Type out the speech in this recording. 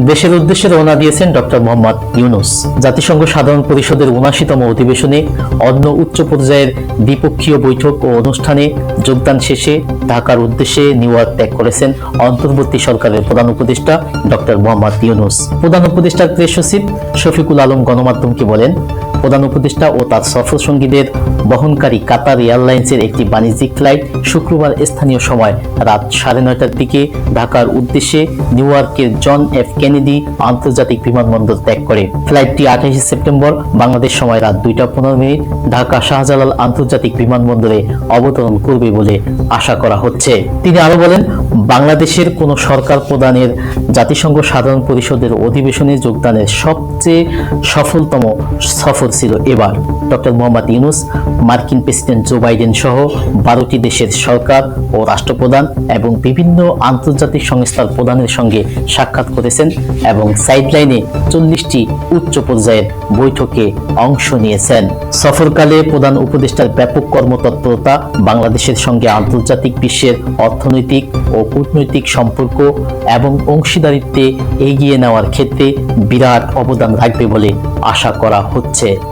দেশের উদ্দেশ্যে রওনা দিয়েছেন ডক্টর মোহাম্মদ ইউনুস। জাতিসংঘ সাধারণ পরিষদের উনাশিতম অধিবেশনে অন্য উচ্চ পর্যায়ের দ্বিপক্ষীয় বৈঠক ও অনুষ্ঠানে যোগদান শেষে ঢাকার উদ্দেশ্যে নিউ ইয়র্ক ত্যাগ করেছেন অন্তর্বর্তী সরকারের প্রধান উপদেষ্টা ডক্টর মোহাম্মদ ইউনুস। প্রধান উপদেষ্টার প্রেস সচিব শফিকুল আলম গণমাধ্যমকে বলেন প্রধান উপদেষ্টা ও তার সফর সঙ্গীদের বহনকারী কাতার এয়ারলাইন্সের একটি বাণিজ্যিক ফ্লাইট শুক্রবার স্থানীয় সময় রাত সাড়ে নয়টার দিকে ঢাকার উদ্দেশ্যে নিউ ইয়র্কের জন এফ কেনেডি আন্তর্জাতিক বিমানবন্দর ত্যাগ করে। ফ্লাইটটি আঠাশে সেপ্টেম্বর বাংলাদেশ সময় রাত দুইটা পনেরো মিনিট ঢাকা শাহজালাল আন্তর্জাতিক বিমানবন্দরে অবতরণ করবে বলে আশা করা হচ্ছে। তিনি আরও বলেন বাংলাদেশের কোন সরকার প্রধানের জাতিসংঘ সাধারণ পরিষদের অধিবেশনে যোগদানের সবচেয়ে সফলতম সফর ছিল এবার। ডক্টর মোহাম্মদ ইউনুস, মার্কিন প্রেসিডেন্ট জো বাইডেন সহ বারোটি দেশের সরকার ও রাষ্ট্রপ্রধান এবং বিভিন্ন আন্তর্জাতিক সংস্থার প্রধানের সঙ্গে সাক্ষাৎ করেছেন এবং সাইডলাইনে চল্লিশটি উচ্চ পর্যায়ের বৈঠকে অংশ নিয়েছেন। সফরকালে প্রধান উপদেষ্টার ব্যাপক কর্মতৎপরতা বাংলাদেশের সঙ্গে আন্তর্জাতিক বিশ্বের অর্থনৈতিক ও কূটনৈতিক সম্পর্ক এবং অংশীদারিত্বে এগিয়ে নেওয়ার ক্ষেত্রে বিরাট অবদান রাখবে বলে আশা করা হচ্ছে।